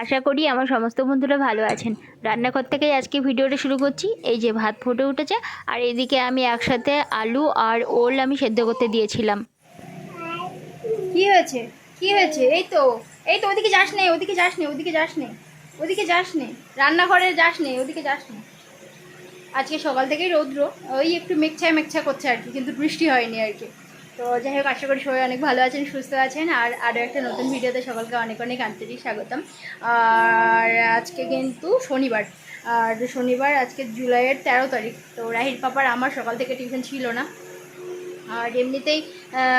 আশা করি আমার সমস্ত বন্ধুরা ভালো আছেন। রান্নাঘর থেকেই আজকে ভিডিওটা শুরু করছি। এই যে ভাত ফুটে উঠেছে, আর এদিকে আমি একসাথে আলু আর ওল আমি সেদ্ধ করতে দিয়েছিলাম। কি হয়েছে? কি হয়েছে? এই তো এই তো ওদিকে যাস নে ওদিকে যাস নে ওদিকে যাস নে ওদিকে যাস নে রান্নাঘরে যাস নে ওদিকে যাস নে আজকে সকাল থেকেই রৌদ্র, ওই একটু মেঘছায় মেঘছা করছে আর কি, কিন্তু বৃষ্টি হয়নি আর কি। তো যাই হোক আশা করি সবাই অনেক ভালো আছেন, সুস্থ আছেন। আর আরও একটা নতুন ভিডিওতে সকলকে অনেক অনেক আন্তরিক স্বাগতম। আর আজকে কিন্তু শনিবার। আর শনিবার আজকে জুলাইয়ের তেরো তারিখ। তো রাহির পাপার আমার সকাল থেকে টিউশন ছিল না। আর এমনিতেই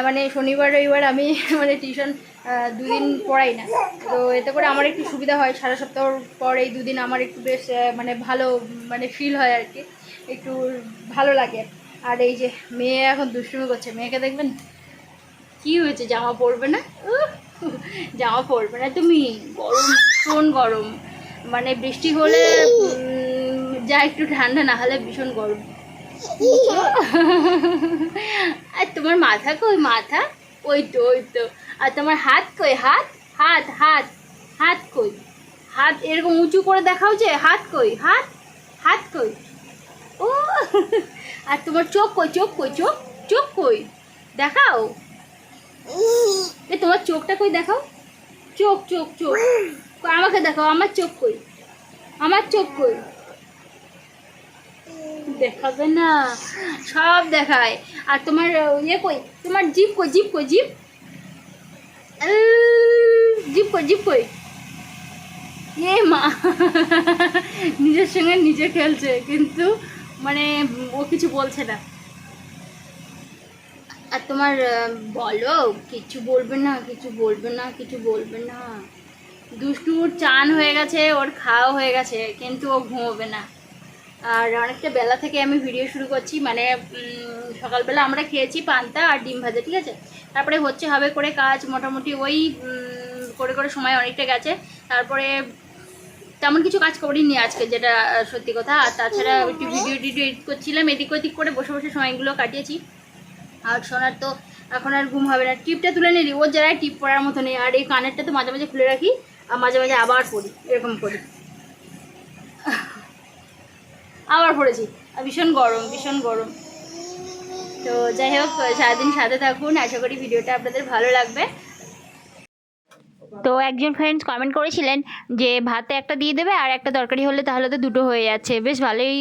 মানে শনিবার, রবিবার আমি মানে টিউশন দুদিন পড়াই না। তো এতে করে আমার একটু সুবিধা হয়। সারা সপ্তাহ পর এই দুদিন আমার একটু বেশ মানে ভালো মানে ফিল হয় আর কি। একটু ভালো লাগে আর এই যে মেয়ে এখন দুষ্টুমি করছে। মেয়েকে দেখবেন কি হয়েছে? জামা পরবে না? জামা পরবে না। তুমি গরম, ভীষণ গরম। মানে বৃষ্টি হলে যা একটু ঠান্ডা, না হলে ভীষণ গরম। আর তোমার মাথা কই? মাথা? ওই তো ওই তো। আর তোমার হাত কই? হাত? হাত হাত। হাত কই? হাত এরকম উঁচু করে দেখাও যে, হাত কই? হাত? হাত কই? ও আর তোমার চোখ কই চোখ কই, চোখ চোখ কই? দেখাও। এ, তোমার চোখটা কই দেখাও? চোখ চোখ চোখ। আমাকে দেখাও, আমার চোখ কই? আমার চোখ কই? দেখাবে না। সব দেখায়। আর তোমার ইয়ে কই? তোমার জিপ কই জিপ কই জিপ জিপ কই জিপ কই? এ মা, নিজের সঙ্গে নিজে খেলছে, কিন্তু মানে ও কিছু বলছে না। আর তোমার বলো, কিছু বলবে না, কিছু বলবে না, কিছু বলবে না। দুষ্টুর চান হয়ে গেছে, ওর খাওয়া হয়ে গেছে, কিন্তু ও ঘুমোবে না। আর অনেকটা বেলা থেকে আমি ভিডিও শুরু করছি মানে সকালবেলা আমরা খেয়েছি পান্তা আর ডিম ভাজা, ঠিক আছে? তারপরে হচ্ছে হবে করে কাজ, মোটামুটি ওই করে করে সময় অনেকটা গেছে। তারপরে তেমন কিছু কাজ করিনি আজকে, যেটা সত্যি কথা। আর তাছাড়া একটু ভিডিও টিডিও এডিট করছিলাম, এদিক ওদিক করে বসে বসে সময়গুলো কাটিয়েছি। আর সোনার তো এখন আর ঘুম হবে না। টিপটা তুলে নিলি, ওর জায়গায় টিপ পরার মতো নেই। আর এই কানেরটা তো মাঝে মাঝে খুলে রাখি, আর মাঝে মাঝে আবার পড়ি, এরকম করি। আবার পড়েছি। আর ভীষণ গরম ভীষণ গরম। তো যাই হোক, সারাদিন সাথে থাকুন। আশা করি ভিডিওটা আপনাদের ভালো লাগবে। তো একজন ফ্রেন্ডস কমেন্ট করেছিলেন যে, ভাতে একটা দিয়ে দেবে আর একটা তরকারি হলে তাহলে তো দুটো হয়ে যাচ্ছে। বেশ ভালোই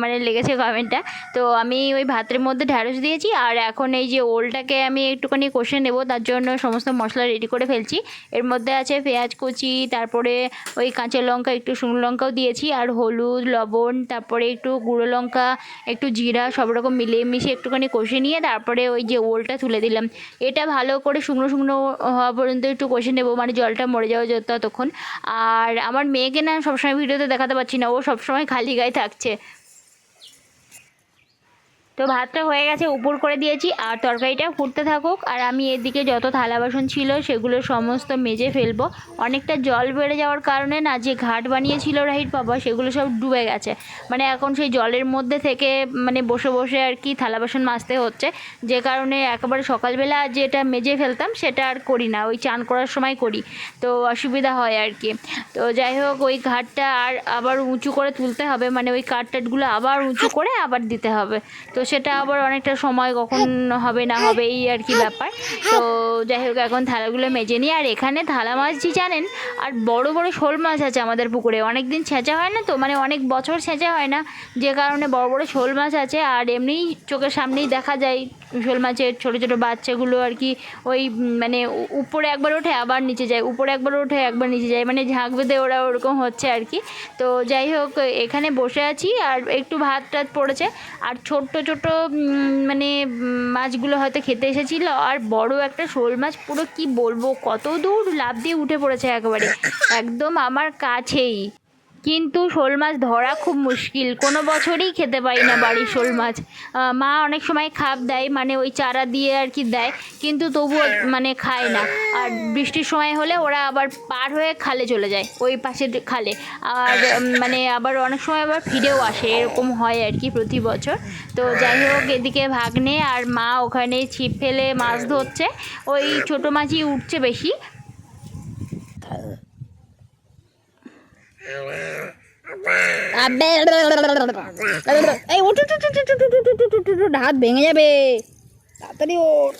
মানে লেগেছে কমেন্টটা তো আমি ওই ভাতের মধ্যে ঢ্যাঁড়স দিয়েছি আর এখন এই যে ওলটাকে আমি একটুখানি কষে নেব, তার জন্য সমস্ত মশলা রেডি করে ফেলছি। এর মধ্যে আছে পেঁয়াজ কুচি, তারপরে ওই কাঁচা লঙ্কা, একটু শুকনো লঙ্কাও দিয়েছি আর হলুদ, লবণ, তারপরে একটু গুঁড়ো লঙ্কা, একটু জিরা, সব রকম মিলিয়ে মিশিয়ে একটুখানি কষে নিয়ে তারপরে ওই যে ওলটা তুলে দিলাম। এটা ভালো করে শুকনো শুকনো হওয়া পর্যন্ত একটু কষে নেব মানে জলটা মরে যাওয়া যেত তখন আর আমার মেয়েকে না সবসময় ভিডিওতে দেখাতে পারছি না, ও সবসময় খালি গায়ে থাকছে। তো ভাতটা হয়ে গেছে, উপর করে দিয়েছি, আর তরকারিটা ফুটতে থাকুক। আর আমি এদিকে যত থালা বাসন ছিল, সেগুলো সমস্ত মেজে ফেলব। অনেকটা জল বেড়ে যাওয়ার কারণে না, যে ঘাট বানিয়েছিল রাহির বাবা, সেগুলো সব ডুবে গেছে। মানে এখন সেই জলের মধ্যে থেকে মানে বসে বসে আর কি থালা বাসন মাজতে হচ্ছে। যে কারণে একেবারে সকালবেলা যেটা মেজে ফেলতাম, সেটা আর করি না। ওই চান করার সময় করি। তো অসুবিধা হয় আর কি। তো যাই হোক, ওই ঘাটটা আর আবার উঁচু করে তুলতে হবে। মানে ওই কাঠ টাটগুলো আবার উঁচু করে আবার দিতে হবে। তো সেটা আবার অনেকটা সময় কখন হবে না হবে এই আর কি ব্যাপার। তো যাই হোক, এখন থালাগুলো মেজে নিই। আর এখানে থালা মাছ যে জানেন, আর বড় বড় শোল মাছ আছে আমাদের পুকুরে। অনেক দিন ছেঁচা হয় না তো? মানে অনেক বছর ছেঁচা হয় না। যে কারণে বড় বড় শোল মাছ আছে, আর এমনিই চোখের সামনেই দেখা যায়। শোল মাছের ছোটো ছোটো বাচ্চাগুলো আর কি ওই মানে উপরে একবার ওঠে, আবার নিচে যায়। উপরে একবার ওঠে, একবার নিচে যায়। মানে ঝাঁক বেঁধে ওরা ওরকম হচ্ছে আর কি। তো যাই হোক, এখানে বসে আছি আর একটু ভাত টাত পড়েছে। আর ছোট্ট ছোট মানে মাছগুলো হয়তো খেতে এসেছিল। আর বড় একটা শোল মাছ, পুরো কি বলব, কত দূর লাফ দিয়ে উঠে পড়েছে একেবারে। একদম আমার কাছেই। কিন্তু শোল মাছ ধরা খুব মুশকিল। কোনো বছরই খেতে পারি না বাড়ির শোল মাছ। মা অনেক সময় খাপ দেয় মানে ওই চারা দিয়ে আর কি দেয়, কিন্তু তবুও মানে খায় না। আর বৃষ্টির সময় হলে ওরা আবার পার হয়ে খালে চলে যায়, ওই পাশের খালে। আর মানে আবার অনেক সময় আবার ফিরেও আসে, এরকম হয় আর কি প্রতি বছর। তো যাই হোক, এদিকে ভাগ্নে আর মা ওখানে ছিপ ফেলে মাছ ধরছে। ওই ছোটো মাছই উঠছে বেশি হাত ভেঙে যাবে। তাড়াতাড়ি ওঠ।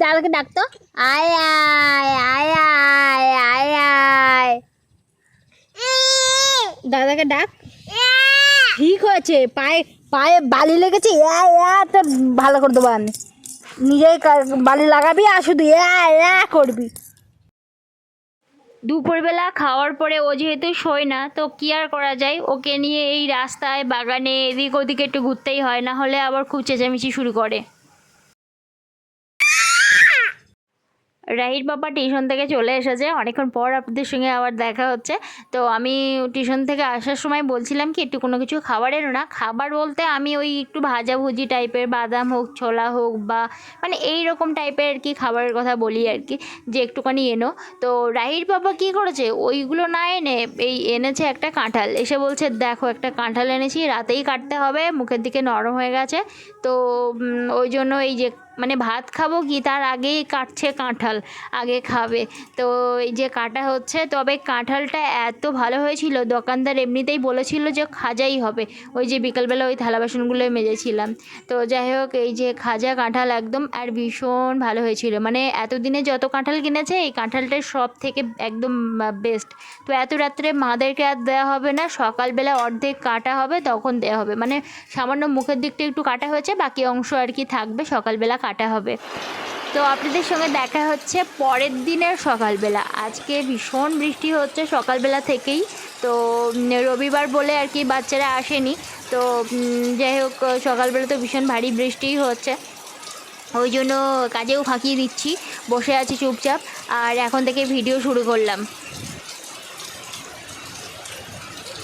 দাদাকে ডাকতো। আয় আয় আয় আয় আয় আয়। দাদাকে ডাক। ঠিক হয়েছে, পায়ে পায়ে বালি লেগেছে। তো ভালো করে দেবো আমি। নিজেই বালি লাগাবি আর শুধু করবি। দুপুরবেলা খাওয়ার পরে ও যেহেতু শোয় না, তো কি আর করা যায়? ওকে নিয়ে এই রাস্তায়, বাগানে, এদিক ওদিকে একটু ঘুরতেই হয়, না হলে আবার খুব চেঁচামেচি শুরু করে। রাহির বাবা টিউশন থেকে চলে এসেছে। অনেকক্ষণ পর আপনাদের সঙ্গে আবার দেখা হচ্ছে। তো আমি টিউশন থেকে আসার সময় বলছিলাম কি, একটু কোনো কিছু খাবার এনো না, খাবার বলতে আমি ওই একটু ভাজাভুজি টাইপের, বাদাম হোক, ছোলা হোক বা মানে এই রকম টাইপের আর কি খাবারের কথা বলি আর কি, যে একটুখানি এনো। তো রাহির বাবা কি করেছে? ওইগুলো না এনে, এই এনেছে একটা কাঁঠাল। এসে বলছে, দেখো, একটা কাঁঠাল এনেছি, রাতেই কাটতে হবে, মুখের দিকে নরম হয়ে গেছে। তো ওই জন্য এই যে মানে ভাত খাব কি? তার আগেই কাটছে কাঁঠাল, আগে খাবে। তো এই যে কাটা হচ্ছে, তবে কাঁঠালটা এত ভালো হয়েছিল, দোকানদার এমনিতেই বলেছিল যে খাজাই হবে। ওই যে বিকালবেলা ওই থালা বাসনগুলো মেজেছিলাম। তো যাই হোক, এই যে খাজা কাঁঠাল একদম আর ভীষণ ভালো হয়েছিল। মানে এতদিনে যত কাঁঠাল কিনেছে, এই কাঁঠালটাই সব থেকে একদম বেস্ট তো এত রাত্রে মাদেরকে আর দেওয়া হবে না, সকালবেলা অর্ধেক কাটা হবে, তখন দেওয়া হবে। মানে সামান্য মুখের দিকটা একটু কাটা হয়েছে, বাকি অংশ আর কি থাকবে সকালবেলা কাটা হবে। তো আপনাদের সঙ্গে দেখা হচ্ছে পরের দিনের সকালবেলা। আজকে ভীষণ বৃষ্টি হচ্ছে সকালবেলা থেকেই। তো রবিবার বলে আর কি বাচ্চারা আসেনি। তো যাই হোক, সকালবেলা তো ভীষণ ভারী বৃষ্টিই হচ্ছে। ওই জন্য কাজেও ফাঁকিয়ে দিচ্ছি। বসে আছি চুপচাপ। আর এখন থেকে ভিডিও শুরু করলাম।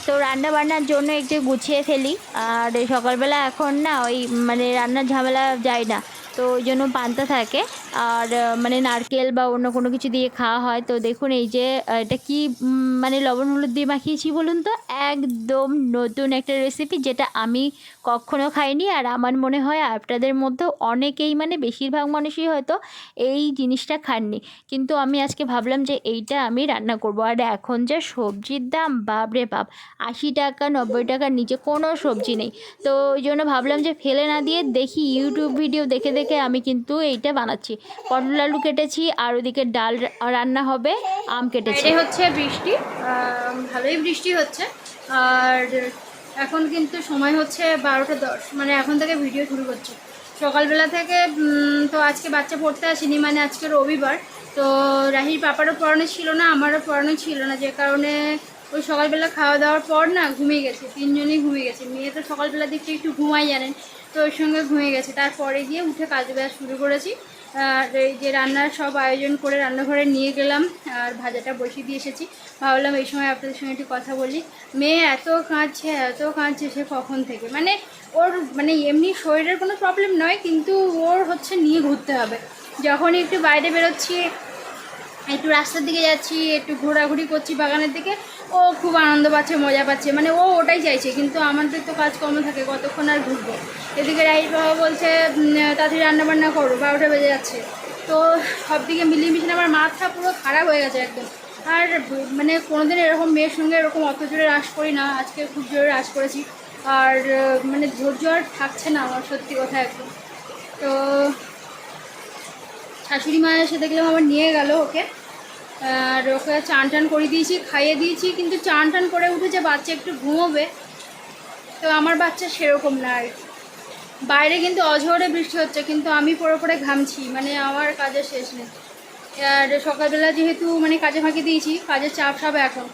তো রান্না বান্নার জন্য একটু গুছিয়ে ফেলি। আর সকালবেলা এখন না ওই মানে রান্নার ঝামেলা যায় না। তো ওই জন্য পান্তা থাকে। আর মানে নারকেল বা অন্য কোনো কিছু দিয়ে খাওয়া হয়। তো দেখুন এই যে এটা কি মানে লবণ হলুদ দিয়ে মাখিয়েছি বলুন তো? একদম নতুন একটা রেসিপি যেটা আমি কখনো খাইনি। আর আমার মনে হয় আপনাদের মধ্যে অনেকেই মানে বেশিরভাগ মানুষই হয়তো এই জিনিসটা খাননি। কিন্তু আমি আজকে ভাবলাম যে এইটা আমি রান্না করব। আর এখন যে সবজির দাম, বাপরে বাপ! আশি টাকা, নব্বই টাকার নিচে কোনো সবজি নেই। তো ওই জন্য ভাবলাম যে ফেলে না দিয়ে দেখি ইউটিউব ভিডিও দেখে দেখে আমি কিন্তু এইটা বানাচ্ছি। পটল আলু কেটেছি, আর ওদিকে ডাল রান্না হবে, আম কেটেছি। হচ্ছে বৃষ্টি ভালোই বৃষ্টি হচ্ছে। আর এখন কিন্তু সময় হচ্ছে বারোটা দশ মানে এখন থেকে ভিডিও শুরু করছে। সকালবেলা থেকে তো আজকে বাচ্চা পড়তে আসেনি মানে আজকে রবিবার। তো রাহির পাপারও পড়ানো ছিল না, আমারও পড়ানো ছিল না, যে কারণে ওই সকালবেলা খাওয়া দাওয়ার পর না ঘুমিয়ে গেছে, তিনজনই ঘুমিয়ে গেছে। মেয়ে তো সকালবেলার দিকটা একটু ঘুমাই জানেন, তো ওর সঙ্গে ঘুমিয়ে গেছে। তারপরে গিয়ে উঠে কাজ শুরু করেছি। আর এই যে রান্নার সব আয়োজন করে রান্নাঘরে নিয়ে গেলাম, আর ভাজাটা বসিয়ে দিয়ে এসেছি। ভাবলাম এই সময় আপনাদের সঙ্গে একটু কথা বলি। মেয়ে এত কাঁদছে এত কাঁদছে সে কখন থেকে? মানে ওর মানে এমনি শরীরের কোনো প্রবলেম নয়, কিন্তু ওর হচ্ছে নিয়ে ঘুরতে হবে। যখনই একটু বাইরে বেরোচ্ছি, একটু রাস্তার দিকে যাচ্ছি, একটু ঘোরাঘুরি করছি বাগানের দিকে ও খুব আনন্দ পাচ্ছে, মজা পাচ্ছে মানে ও ওটাই চাইছে, কিন্তু আমাদের তো কাজকর্ম থাকে, কতক্ষণ আর ঘুরবো? এদিকে রাইট বাবা বলছে তাড়াতাড়ি রান্নাবান্না করো, বারোটা বেজে যাচ্ছে। তো সব দিকে মিলিয়ে মিশিয়ে আমার মাথা পুরো খারাপ হয়ে গেছে একদম। আর মানে কোনোদিন এরকম মেয়ের সঙ্গে এরকম অত জোরে রাস করি না, আজকে খুব জোরে রাস করেছি। আর মানে ধৈর্য আর থাকছে না আমার, সত্যি কথা একদম। তো শাশুড়ি মা এসে দেখলাম, আমার নিয়ে গেল ওকে। আর ওকে চান টান করে দিয়েছি, খাইয়ে দিয়েছি, কিন্তু চান টান করে উঠেছে, বাচ্চা একটু ঘুমোবে। তো আমার বাচ্চা সেরকম না আর কি। বাইরে কিন্তু অঝরে বৃষ্টি হচ্ছে, কিন্তু আমি পরে পরে ঘামছি মানে আমার কাজের শেষ নেই। আর সকালবেলা যেহেতু মানে কাজে ফাঁকি দিয়েছি, কাজের চাপ সব এখন।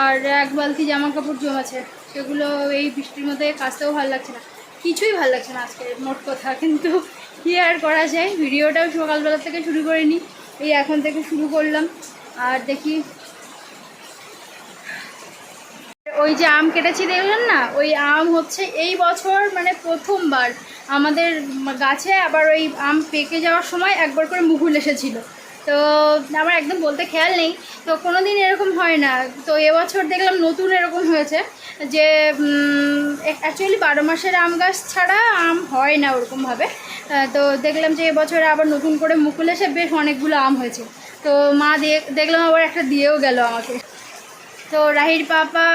আর এক বালতি জামা কাপড় জমাছে, সেগুলো এই বৃষ্টির মধ্যে কাচতেও ভালো লাগছে না। কিছুই ভালো লাগছে না আজকে, মোট কথা। কিন্তু কী আর করা যায়, ভিডিওটাও সকালবেলা থেকে শুরু করে নিই এই এখন থেকে শুরু করলাম। আর দেখি। ওই যে আম কেটেছি দেখলেন না? ওই আম হচ্ছে এই বছর মানে প্রথমবার। আমাদের গাছে আবার ওই আম পেকে যাওয়ার সময় একবার করে মুকুল এসেছিল। তো আমার একদম বলতে খেয়াল নেই। তো কোনো দিন এরকম হয় না। তো এবছর দেখলাম নতুন এরকম হয়েছে যে অ্যাকচুয়ালি বারো মাসের আম গাছ ছাড়া আম হয় না ওরকমভাবে। তো দেখলাম যে এবছর আবার নতুন করে মুকুল এসে বেশ অনেকগুলো আম হয়েছে। তো মা দেখ দেখলাম আবার একটা দিয়েও গেল আমাকে। তো রাহির পাপা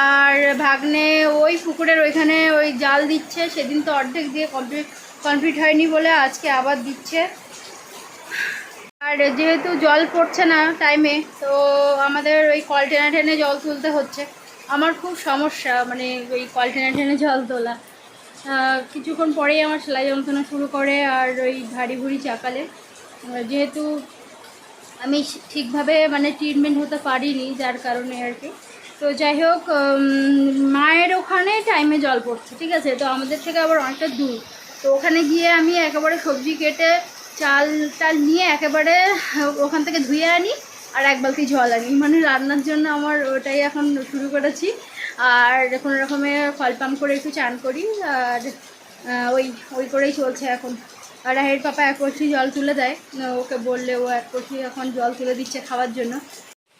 আর ভাগ্নে ওই পুকুরের ওইখানে ওই জাল দিচ্ছে। সেদিন তো অর্ধেক দিয়ে কমপ্লিট কমপ্লিট হয়নি বলে আজকে আবার দিচ্ছে। আর যেহেতু জল পড়ছে না টাইমে তো আমাদের ওই কল টেনে টেনে জল তুলতে হচ্ছে। আমার খুব সমস্যা মানে ওই কল টেনে টেনে জল তোলা। কিছুক্ষণ পরেই আমার সেলাই যন্ত্রণা শুরু করে আর ওই ভারী ভুড়ি চাকালে। যেহেতু আমি ঠিকভাবে মানে ট্রিটমেন্ট হতে পারিনি, যার কারণে আর কি। তো যাই হোক মায়ের ওখানে টাইমে জল পড়ছে, ঠিক আছে? তো আমাদের থেকে আবার অনেকটা দূর। তো ওখানে গিয়ে আমি একেবারে সবজি কেটে চাল টাল নিয়ে একেবারে ওখান থেকে ধুয়ে আনি আর এক বালতি জল আনি। মানে রান্নার জন্য আমার ওটাই এখন শুরু করেছি। আর কোনো রকমে ফল পাম্প করে একটু চান করি, আর ওই ওই করেই চলছে এখন। আর রাহের পাপা এক কলসি জল তুলে দেয়, ওকে বললে ও এক কলসি এখন জল তুলে দিচ্ছে খাওয়ার জন্য।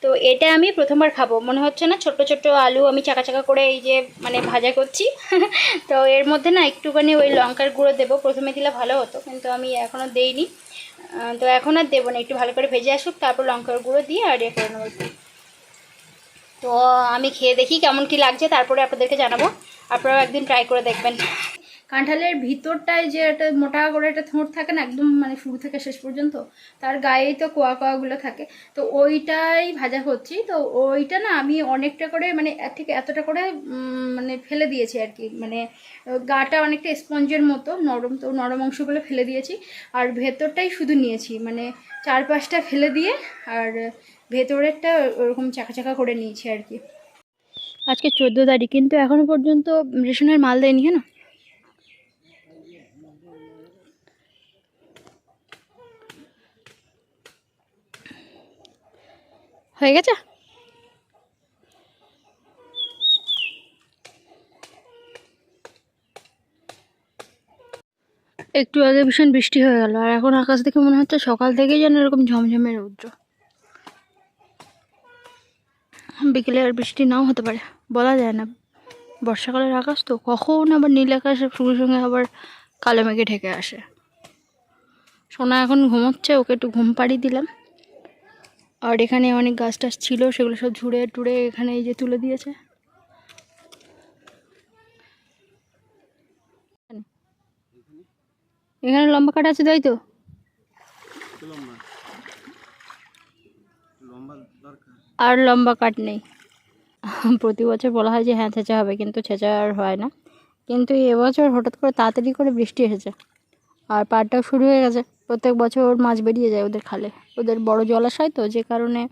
তো এটা আমি প্রথমবার খাব। মনে হচ্ছে না ছোট্ট ছোট্ট আলু আমি চাকা চাকা করে এই যে মানে ভাজা করছি। তো এর মধ্যে না একটুখানি ওই লঙ্কার গুঁড়ো দেবো। প্রথমে দিলে ভালো হতো, কিন্তু আমি এখনও দেইনি। তো এখন আর দেবো না, একটু ভালো করে ভেজে আসুক, তারপর লঙ্কার গুঁড়ো দিয়ে আর এ করে নেব। তো আমি খেয়ে দেখি কেমন কি লাগছে, তারপরে আপনাদেরকে জানাব। আপনারাও একদিন ট্রাই করে দেখবেন। কাঁঠালের ভিতরটায় যে একটা মোটা করে একটা থোঁট থাকে না, একদম মানে শুরু থেকে শেষ পর্যন্ত, তার গায়েই তো কোয়া কোয়াগুলো থাকে। তো ওইটাই ভাজা করছি, তো ওইটা না আমি অনেকটা করে মানে ঠিক এতটা করে মানে ফেলে দিয়েছি আর কি। মানে গাটা অনেকটা স্পঞ্জের মতো, নরম তো নরম অংশগুলো ফেলে দিয়েছি। আর ভেতরটাই শুধু নিয়েছি মানে চার পাঁচটা ফেলে দিয়ে, আর ভেতরেরটা ওরকম চাকা চাকা করে নিয়েছি আর কি। আজকে চোদ্দ তারিখ, কিন্তু এখনও পর্যন্ত রেশনের মাল দেয়নি কেন হয়ে গেছে? একটু আগে ভীষণ বৃষ্টি হয়ে গেল, আর এখন আকাশ দেখে মনে হচ্ছে সকাল থেকেই যেন এরকম ঝমঝমে রৌদ্র। বিকেলে আর বৃষ্টি নাও হতে পারে, বলা যায় না। বর্ষাকালের আকাশ তো কখন আবার নীল আকাশের সঙ্গে সঙ্গে আবার কালো মেঘে ঢেকে আসে। সোনা এখন ঘুমোচ্ছে, ওকে একটু ঘুম পাড়িয়ে দিলাম। আর এখানে অনেক গাছ টাছ ছিল, সেগুলো সব ঝুড়ে টুড়ে এখানে এই যে তুলে দিয়েছে। এখানে লম্বা কাটা আছে তাই তো? আর লম্বা কাট নেই। প্রতি বছর বলা হয় যে হ্যাঁ ছেঁচা হবে, কিন্তু ছেঁচা আর হয় না। কিন্তু এবছর হঠাৎ করে তাড়াতাড়ি করে বৃষ্টি এসেছে আর পাটটাও শুরু হয়ে গেছে। প্রত্যেক বছর মাছ বেরিয়ে যায় ওদের খালে। ওদের বড় জলাশয় তো, যে কারণে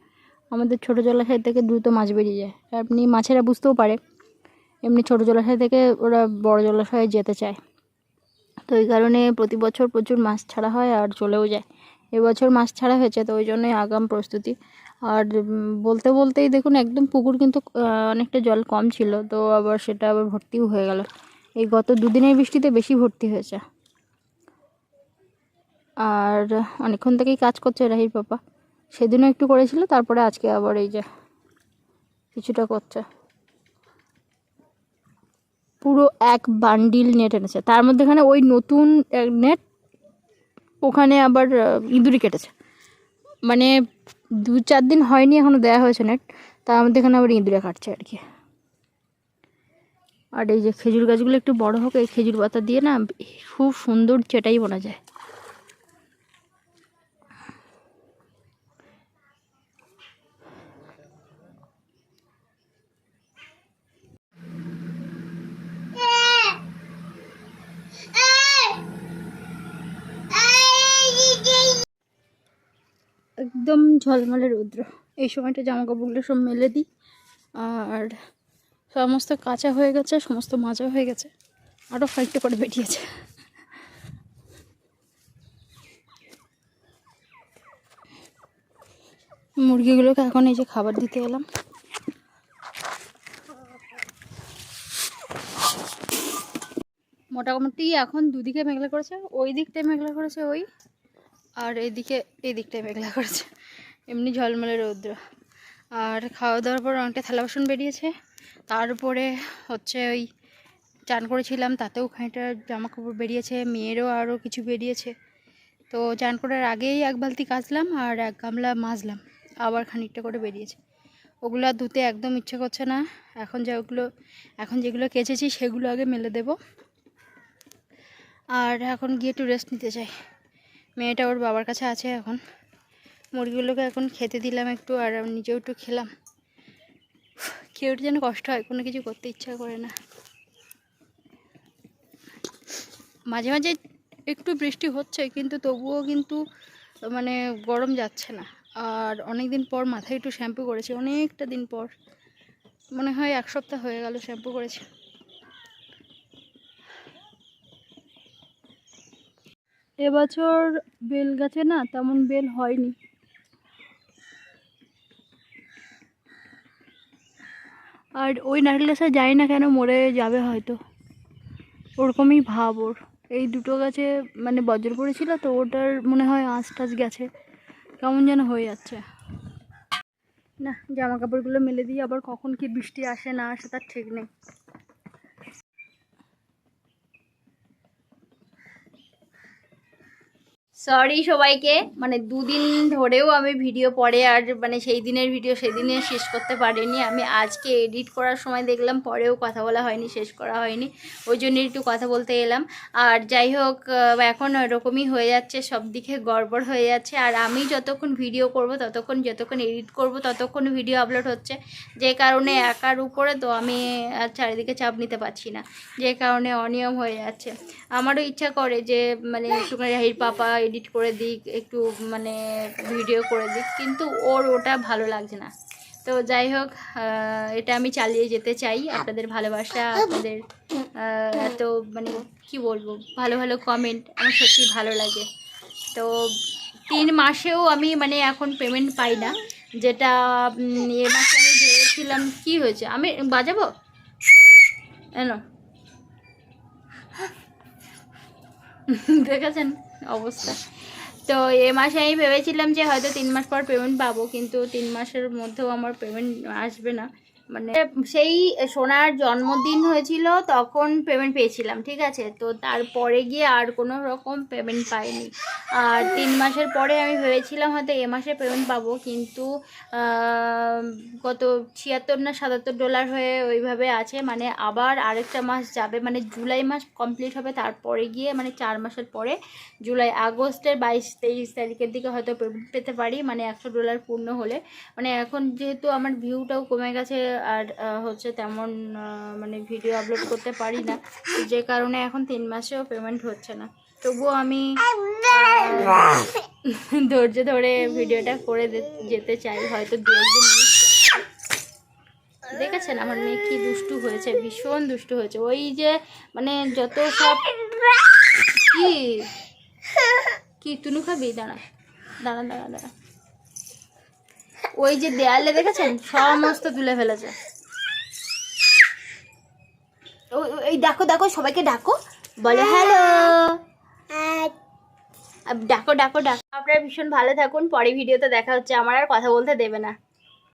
আমাদের ছোট জলাশয় থেকে দ্রুত মাছ বেরিয়ে যায়। আপনি মাছেরা বুঝতেও পারে, এমনি ছোট জলাশয় থেকে ওরা বড় জলাশয়ে যেতে চায়। তো এই কারণে প্রতি বছর প্রচুর মাছ ছাড়া হয় আর চলেও যায়। এবছর মাছ ছাড়া হয়েছে, তো ওই জন্যই আগাম প্রস্তুতি। আর বলতে বলতেই দেখুন একদম পুকুর কিন্তু অনেকটা জল কম ছিল, তো আবার সেটা আবার ভর্তিও হয়ে গেল। এই গত দুদিনের বৃষ্টিতে বেশি ভর্তি হয়েছে। আর অনেকক্ষণ থেকেই কাজ করছে রাহির পাপা। সেদিনও একটু করেছিল, তারপরে আজকে আবার এই যে কিছুটা করছে। পুরো এক বান্ডিল নেট এনেছে। তার মধ্যেখানে ওই নতুন নেট ওখানে আবার ইঁদুরি কেটেছে। মানে দু চার দিন হয়নি এখনও দেওয়া হয়েছে নেট তা আমাদের এখানে আবার ইঁদুরে কাটছে আর কি। আর এই যে খেজুর গাছগুলো একটু বড় হোক, এই খেজুর পাতা দিয়ে না, খুব সুন্দর চেটাই বোনা যায়। একদম ঝলমলে রৌদ্র। এই সময়টা জামা কাপড়গুলো সব মেলে দিই। আর সমস্ত কাঁচা হয়ে গেছে, সমস্ত মাজা হয়ে গেছে। আরও ফাইটটা করে বেরিয়েছে। মুরগিগুলোকে এখন এই যে খাবার দিতে এলাম। মোটামুটি এখন দুদিকে মেঘলা করেছে, ওই দিকটায় মেঘলা করেছে ওই। আর এইদিকে এই দিকটায় মেঘলা করেছে। এমনি ঝলমলে রৌদ্র। আর খাওয়া দাওয়ার পর অনেকটা থালা বাসন বেরিয়েছে। তারপরে হচ্ছে ওই চান করেছিলাম, তাতেও খানিকটা জামা কাপড় বেরিয়েছে, মেয়েরও আরও কিছু বেরিয়েছে। তো চান করার আগেই এক বালতি কাচলাম আর এক গামলা মাজলাম, আবার খানিকটা করে বেরিয়েছে। ওগুলো আর ধুতে একদম ইচ্ছে করছে না। এখন যে ওগুলো, এখন যেগুলো কেচেছি সেগুলো আগে মেলে দেব। আর এখন গিয়ে একটু রেস্ট নিতে চাই। মেয়েটা ওর বাবার কাছে আছে এখন। মুরগিগুলোকে এখন খেতে দিলাম একটু আর নিজেও একটু খেলাম। কেউ যেন কষ্ট হয়, কোনো কিছু করতে ইচ্ছা করে না। মাঝে মাঝে একটু বৃষ্টি হচ্ছে, কিন্তু তবুও কিন্তু মানে গরম যাচ্ছে না। আর অনেক দিন পর মাথায় একটু শ্যাম্পু করেছি, অনেকটা দিন পর। মনে হয় এক সপ্তাহ হয়ে গেল শ্যাম্পু করেছি। এবছর বেল গাছে না, তেমন বেল হয়নি। আর ওই নারকেল গাছে জানি না কেন মরে যাবে হয়তো। ওরকমই ভাব ওর। এই দুটো গাছে মানে বজ্র পড়েছিল তো ওটার মনে হয় আঁশ টাশ গেছে। কেমন যেন হয়ে যাচ্ছে। না, জামা কাপড়গুলো মেলে দিয়ে আবার কখন কি বৃষ্টি আসে না আসে তার ঠিক নেই। সরি সবাইকে মানে দুদিন ধরেও আমি ভিডিও পরে আর মানে সেই দিনের ভিডিও সেই দিনে শেষ করতে পারিনি। আমি আজকে এডিট করার সময় দেখলাম, পরেও কথা বলা হয়নি, শেষ করা হয়নি। ওই জন্য একটু কথা বলতে এলাম। আর যাই হোক এখন ওরকমই হয়ে যাচ্ছে, সব দিকে গড়বড় হয়ে যাচ্ছে। আর আমি যতক্ষণ ভিডিও করব, ততক্ষণ যতক্ষণ এডিট করব, ততক্ষণ ভিডিও আপলোড হচ্ছে। যে কারণে একার উপরে তো আমি চারিদিকে চাপ নিতে পারছি না। যে কারণে অনিয়ম হয়ে যাচ্ছে। আমারও ইচ্ছা করে যে মানে একটুখানি রাহির পাপা এডিট করে দিক, একটু মানে ভিডিও করে দিক, কিন্তু ওর ওটা ভালো লাগছে না। তো যাই হোক এটা আমি চালিয়ে যেতে চাই আপনাদের ভালোবাসা, আপনাদের এত মানে কি বলব, ভালো ভালো কমেন্ট আমার সত্যি ভালো লাগে। তো তিন মাসেও আমি মানে এখন পেমেন্ট পাই না। যেটা এ মাসে আমি ভেবেছিলাম কী হয়েছে? আমি বাজাবো? এনো। দেখেছেন? অবস্থা। তো এ মাসে আমি ভেবেছিলাম যে হয়তো তিন মাস পর পেমেন্ট পাবো, কিন্তু তিন মাসের মধ্যেও আমার পেমেন্ট আসবে না। মানে সেই সোনার জন্মদিন হয়েছিল, তখন পেমেন্ট পেয়েছিলাম, ঠিক আছে? তো তারপরে গিয়ে আর কোনো রকম পেমেন্ট পাইনি। আর তিন মাসের পরে আমি ভেবেছিলাম হয়তো এ মাসে পেমেন্ট পাবো, কিন্তু কত ছিয়াত্তর না সাতাত্তর ডলার হয়ে ওইভাবে আছে মানে আবার আরেকটা মাস যাবে মানে জুলাই মাস কমপ্লিট হবে, তারপরে গিয়ে মানে চার মাসের পরে জুলাই, আগস্টের বাইশ, তেইশ তারিখের দিকে হয়তো পেমেন্ট পেতে পারি মানে একশো ডলার পূর্ণ হলে। মানে এখন যেহেতু আমার ভিউটাও কমে গেছে আর হচ্ছে তেমন মানে ভিডিও আপলোড করতে পারি না। যে কারণে এখন তিন মাসেও পেমেন্ট হচ্ছে না। তবুও আমি ধৈর্য ধরে ভিডিওটা করে যেতে চাই। হয়তো দু একদিন দেখেছেন আমার মেয়ে কি দুষ্টু হয়েছে, ভীষণ দুষ্টু হয়েছে। ওই যে মানে যত সব কি? কি? তুনু খাবি? দাঁড়া দাঁড়া দাঁড়া দাঁড়া। ওই যে দেয়ালে দেখেছেন? সমস্ত তুলে ফেলেছে। এই ডাকো ডাকো, সবাইকে ডাকো। বলে হ্যালো ডাকো ডাকো ডাকো। আপনারা ভীষণ ভালো থাকুন। পরে ভিডিওতে দেখা হচ্ছে। আমার আর কথা বলতে দেবে না।